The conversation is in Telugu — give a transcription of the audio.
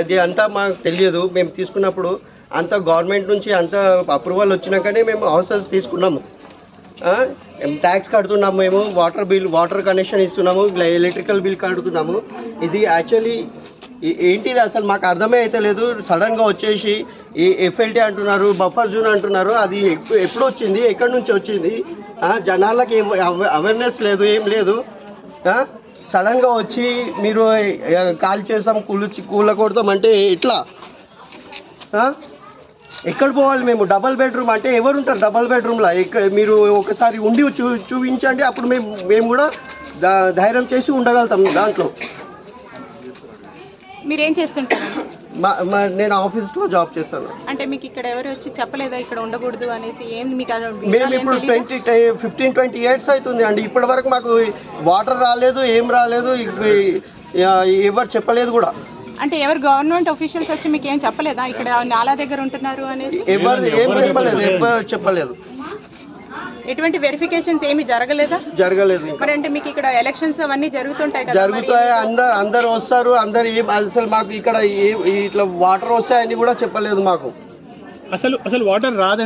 అది అంతా మాకు తెలియదు. మేము తీసుకున్నప్పుడు అంత గవర్నమెంట్ నుంచి అంత అప్రూవల్ వచ్చినాకనే మేము హౌసెస్ తీసుకున్నాము. ట్యాక్స్ కడుతున్నాము మేము వాటర్ బిల్ వాటర్ కనెక్షన్ ఇస్తున్నాము ఎలక్ట్రికల్ బిల్ కడుతున్నాము. ఇది యాక్చువల్లీ ఏంటిది అసలు మాకు అర్థమే అయితే లేదు. సడన్గా వచ్చేసి ఈ ఎఫ్ఎల్టీ అంటున్నారు బఫర్ జూన్ అంటున్నారు. అది ఎప్పుడు వచ్చింది? ఎక్కడి నుంచి వచ్చింది? జనాలకి ఏం అవేర్నెస్ లేదు ఏం లేదు. సడన్గా వచ్చి మీరు కాల్ చేసాం కూలు కూల కొడతాం అంటే ఎట్లా ఎక్కడ పోవాలి మేము? డబల్ బెడ్రూమ్ అంటే ఎవరు ఉంటారు డబల్ బెడ్రూమ్లో? ఇక్కడ మీరు ఒకసారి ఉండి చూ చూపించండి అప్పుడు మేము మేము కూడా ధైర్యం చేసి ఉండగలుగుతాం దాంట్లో. మీరేం చేస్తుంటారు? నేను ఆఫీస్లో జాబ్ చేస్తాను అంటే మీకు ఇక్కడ ఎవరు వచ్చి చెప్పలేదా ఇక్కడ ఉండకూడదు అనేసి? ఏం మీకు మేము ఇప్పుడు? ట్వంటీ ఫిఫ్టీన్ ట్వంటీ ఇయర్స్ అవుతుంది అండి. ఇప్పటి వరకు మాకు వాటర్ రాలేదు ఏం రాలేదు ఎవరు చెప్పలేదు కూడా. అంటే ఎవరు గవర్నమెంట్ ఆఫీషియల్స్ వచ్చి మీకు ఏం చెప్పలేదా? ఇక్కడ నాలా దగ్గర ఉంటున్నారు అనేసి? ఎవరు ఏం చెప్పలేదు ఎవరు చెప్పలేదు. ఎటువంటి వెరిఫికేషన్స్ ఏమి జరగలేదా? జరగలేదు. మరి అంటే మీకు ఇక్కడ ఎలక్షన్స్ అవన్నీ జరుగుతుంటాయి కదా జరుగుతాయి అందరు అందరు వస్తారు అందరు ఏం అసలు మాకు ఇక్కడ ఏ- ఇట్లా వాటర్ వస్తాయని కూడా చెప్పలేదు మాకు. అసలు అసలు వాటర్ రాదండి.